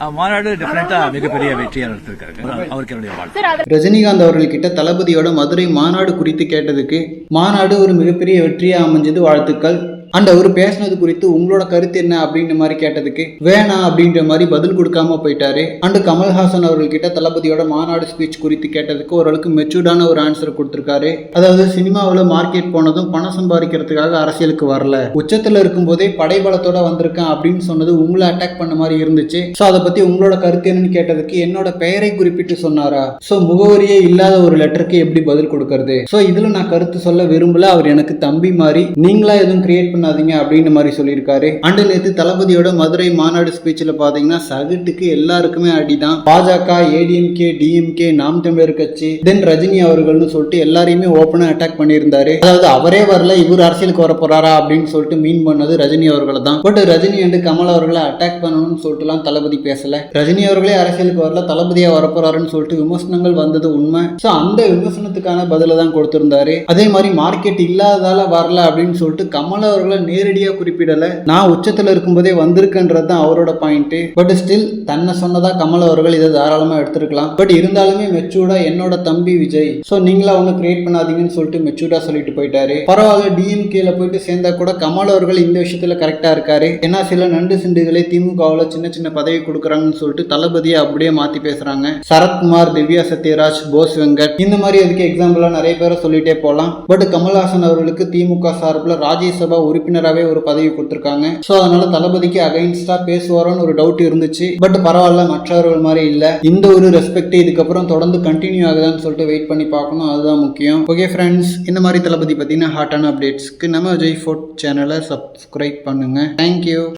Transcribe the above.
மாநாடு டெஃபினட்டா மிகப்பெரிய வெற்றியாக எடுத்திருக்காரு அவருக்கு என்னுடைய வாழ்த்து. ரஜினிகாந்த் அவர்கள்கிட்ட தளபதியோட மதுரை மாநாடு குறித்து கேட்டதுக்கு மாநாடு ஒரு மிகப்பெரிய வெற்றியா அமைஞ்சது வாழ்த்துக்கள். அண்ட் அவர் பேசினது குறித்து உங்களோட கருத்து என்ன அப்படின்ற மாதிரி கேட்டதுக்கு வேணாம் அப்படின்ற மாதிரி பதில் கொடுக்காம போயிட்டாரு. அண்ட் கமல்ஹாசன் அவர்கள்கிட்ட தளபதியோட மாநாடு ஸ்பீச் குறித்து கேட்டதுக்கு ஓரளவுக்கு மெச்சூர்டான ஒரு ஆன்சர் கொடுத்திருக்காரு. அதாவது சினிமாவில் மார்க்கெட் போனதும் பணம் சம்பாதிக்கிறதுக்காக அரசியலுக்கு வரல. உச்சத்தில் இருக்கும்போதே படைபலத்தோட வந்திருக்கேன் அப்படின்னு சொன்னது உங்களை அட்டாக் பண்ண மாதிரி இருந்துச்சு. ஸோ அதை பத்தி உங்களோட கருத்து என்னன்னு கேட்டதுக்கு என்னோட பெயரை குறிப்பிட்டு சொன்னாரா? ஸோ முகவரியே இல்லாத ஒரு லெட்டருக்கு எப்படி பதில் கொடுக்கறது? ஸோ இதுல நான் கருத்து சொல்ல விரும்பல. அவர் எனக்கு தம்பி மாதிரி நீங்களா எதுவும் கிரியேட் பண்ணாதீங்க அப்படின்னு மாதிரி சொல்லியிருக்காரு. அண்டு நேற்று தளபதியோட மதுரை மாநாடு ஸ்பீச்சில் பார்த்தீங்கன்னா சகட்டுக்கு எல்லாருக்குமே அடிதான். பாஜக ஏடிஎம்கே டிஎம்கே நாம் தமிழர் கட்சி தென் ரஜினி அவர்கள்னு சொல்லிட்டு எல்லாரையுமே ஓப்பனாக அட்டாக் பண்ணியிருந்தாரு. அதாவது அவரே வரல இவர் அரசியலுக்கு வர போறாரா அப்படின்னு சொல்லிட்டு மீன் பண்ணது ரஜினி அவர்களை தான். பட் ரஜினி அண்டு கமல் அவர்களை அட்டாக் பண்ணணும்னு சொல்லிட்டுலாம் தளபதி பேசல. ரஜினி அவர்களே அரசியலுக்கு வரல தளபதியா வரப்போறாருன்னு சொல்லிட்டு விமர்சனங்கள் வந்தது உண்மை. ஸோ அந்த விமர்சனத்துக்கான பதில தான் கொடுத்திருந்தாரு. அதே மாதிரி மார்க்கெட் இல்லாததால வரல அப்படின்னு சொல்லிட்டு கமல் அவர்கள் நேரடியா குறிப்பிடல. நான் உச்சத்துல இருக்கும்போதே வந்திருக்கன்றது தான் அவரோட பாயிண்ட் பட் ஸ்டில் தன்னை சொன்னதா கமல் அவர்கள் இதை தாராளமா எடுத்திருக்கலாம். பட் இருந்தாலுமே மெச்சூர்டா என்னோட தம்பி விஜய். ஸோ நீங்களா ஒன்று கிரியேட் பண்ணாதீங்கன்னு சொல்லிட்டு மெச்சூர்டா சொல்லிட்டு போயிட்டாரு. பரவாயில்ல டிஎம்கேல போயிட்டு சேர்ந்தா கூட கமல் அவர்கள் இந்த விஷயத்துல கரெக்டா இருக்காரு. ஏன்னா சில நண்டு சிண்டுகளை திமுகவில் சின்ன சின்ன பதவி கொடுக்குறாங்கன்னு சொல்லிட்டு தளபதியை அப்படியே மாத்தி பேசுறாங்க. சரத்குமார் திவ்யா சத்யராஜ் போஸ் வெங்கட். இந்த மாதிரி அதுக்கு எக்ஸாம்பிளா நிறைய பேரை சொல்லிட்டே போகலாம் பட் கமல்ஹாசன் அவர்களுக்கு திமுக சார்பில் ராஜ்யசபா உறுப்பினராகவே ஒரு பதவி கொடுத்துருக்காங்க. ஸோ அதனால தளபதிக்கு அகைன்ஸ்டாக பேசுவாரோன்னு ஒரு டவுட் இருந்துச்சு. பட் பரவாயில்ல மற்றவர்கள் மாதிரி இல்லை. இந்த ஒரு ரெஸ்பெக்ட் இதுக்கப்புறம் தொடர்ந்து கண்டினியூ ஆகுதான்னு சொல்லிட்டு வெயிட் பண்ணி பார்க்கணும். அதுதான் முக்கியம். ஓகே ஃப்ரெண்ட்ஸ் இந்த மாதிரி தளபதி பார்த்தீங்கன்னா ஹாட்டான அப்டேட்ஸ்க்கு நம்ம விஜய் ஃபோர்ட் சேனலை சப்ஸ்கிரைப் பண்ணுங்க. Thank you